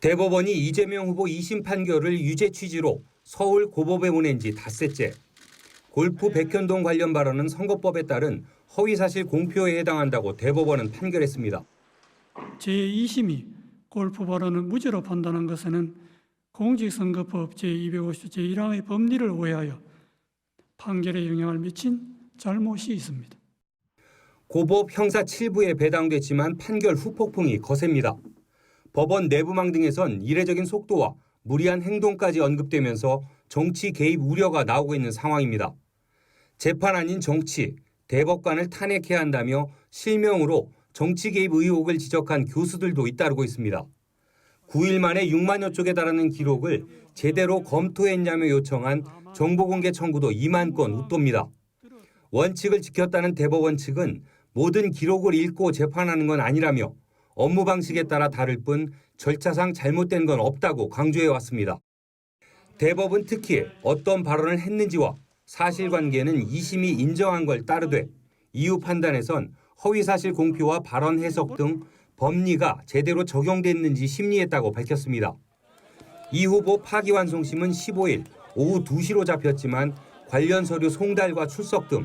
대법원이 이재명 후보 2심 판결을 유죄 취지로 서울 고법에 보낸 지 닷새째. 골프 백현동 관련 발언은 선거법에 따른 허위사실 공표에 해당한다고 대법원은 판결했습니다. 제2심이 골프 발언을 무죄로 판단한 것에는 공직선거법 제250조 제1항의 법리를 오해하여 판결에 영향을 미친 잘못이 있습니다. 고법 형사 7부에 배당됐지만 판결 후폭풍이 거셉니다. 법원 내부망 등에선 이례적인 속도와 무리한 행동까지 언급되면서 정치 개입 우려가 나오고 있는 상황입니다. 재판 아닌 정치, 대법관을 탄핵해야 한다며 실명으로 정치 개입 의혹을 지적한 교수들도 잇따르고 있습니다. 9일 만에 6만여 쪽에 달하는 기록을 제대로 검토했냐며 요청한 정보공개 청구도 2만 건 웃돕니다. 원칙을 지켰다는 대법원 측은 모든 기록을 읽고 재판하는 건 아니라며 업무 방식에 따라 다를 뿐 절차상 잘못된 건 없다고 강조해 왔습니다. 대법은 특히 어떤 발언을 했는지와 사실관계는 2심이 인정한 걸 따르되 이후 판단에선 허위사실 공표와 발언 해석 등 법리가 제대로 적용됐는지 심리했다고 밝혔습니다. 이 후보 파기환송심은 15일 오후 2시로 잡혔지만 관련 서류 송달과 출석 등